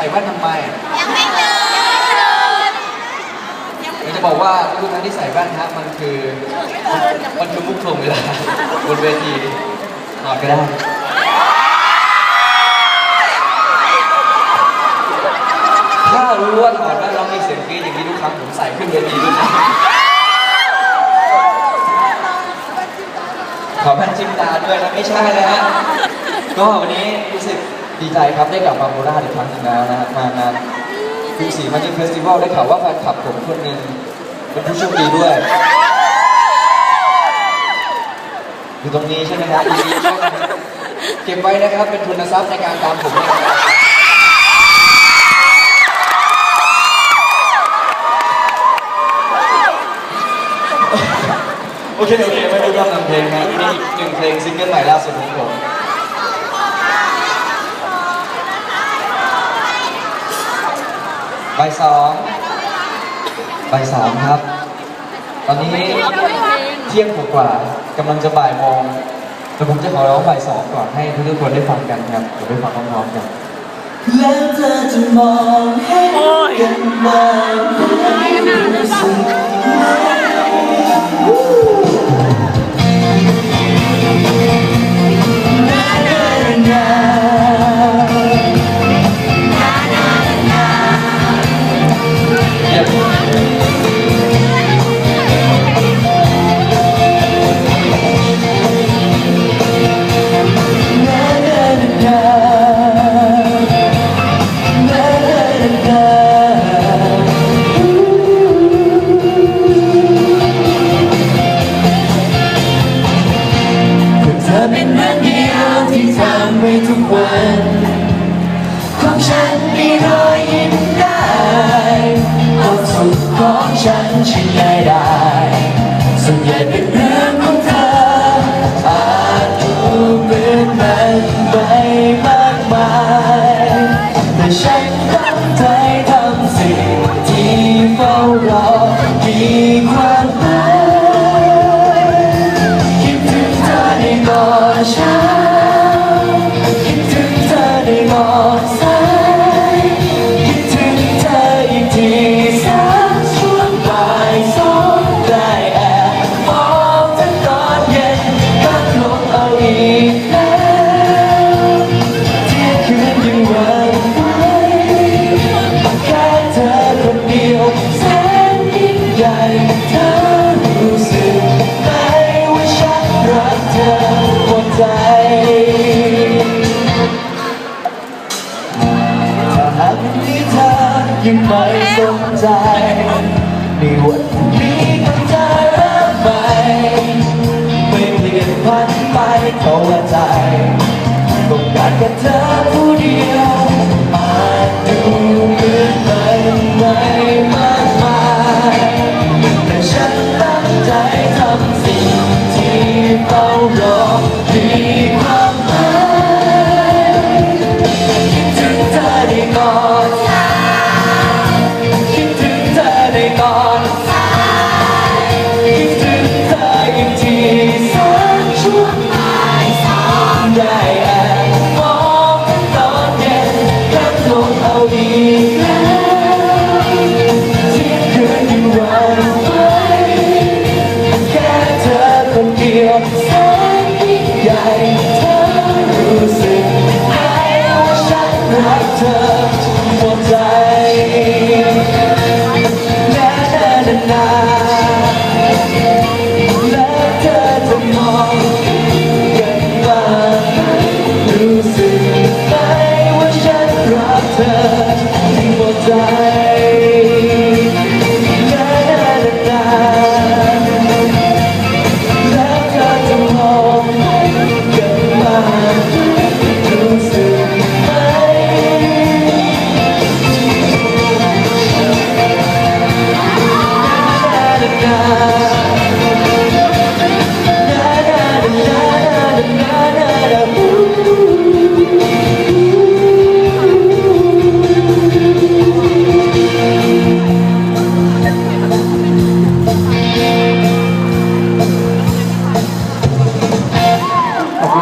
ใส่แว่นทำไมยังไม่ตื่นอยากจะบอกว่าทุกครั้งที่ใส่แว่นฮะมันคือมันคือมุกทวงเวลาบนเวทีถอดก็ได้ถ้ารู้ว่าถอดแล้วเรามีเสียงกรี๊ดอย่างนี้ทุกครั้งผมใส่ขึ้นเวทีด้วยนะขอแพนจิมตาด้วยนะไม่ใช่นะฮะก็วันนี้รู้สึก ดีใจครับได้กลับมาโคราชอีกครั้งหนึ่งแล้วนะฮะมางานกรุงศรีมันจิเฟสติวัลได้ข่าวว่าแฟนคลับผมคนหนึ่งเป็นผู้โชคดีด้วย อยู่ตรงนี้ใช่ไหมครับยินดีช่วยนะครับเก็บไว้นะครับเป็นทุนทรัพย์ในการตามผมนะครับโอเคโอเคไม่ได้ย่ำนำเพลงนะนี่อีกหนึ่งเพลงซิงเกิลใหม่ล่าสุดของผม บ่ายสองบ่ายสามครับ ตอนนี้เที่ยงกว่าๆกำลังจะบ่ายโมงแต่ผมจะขอร้องบ่ายสองก่อนให้ทุกๆคนได้ฟังกันครับเดี๋ยวได้ฟังพร้อมๆกันแล้วเธอจะมองเห็นกันไหมรู้ ทุกวันของฉันมีรอยยิ้มได้ความสุขของฉันชิ้นใดๆส่วนใหญ่เป็นเรื่องของเธออาจดูเหมือนมันไม่มากมายแต่ฉันตั้งใจทำสิ่งที่เฝ้ารอมีความหมายคิดถึงเธอในกอดฉัน สนใจ ในวันนี้ก็จะเริ่มใหม่ไม่เปลี่ยนพันไปเพราะว่าใจต้องการแค่เธอ รักเธอทุกหัวใจนานานานาและเธอจะมองยังบ้รู้สึกไหมว่าฉันรักเธอทุกหัวใจ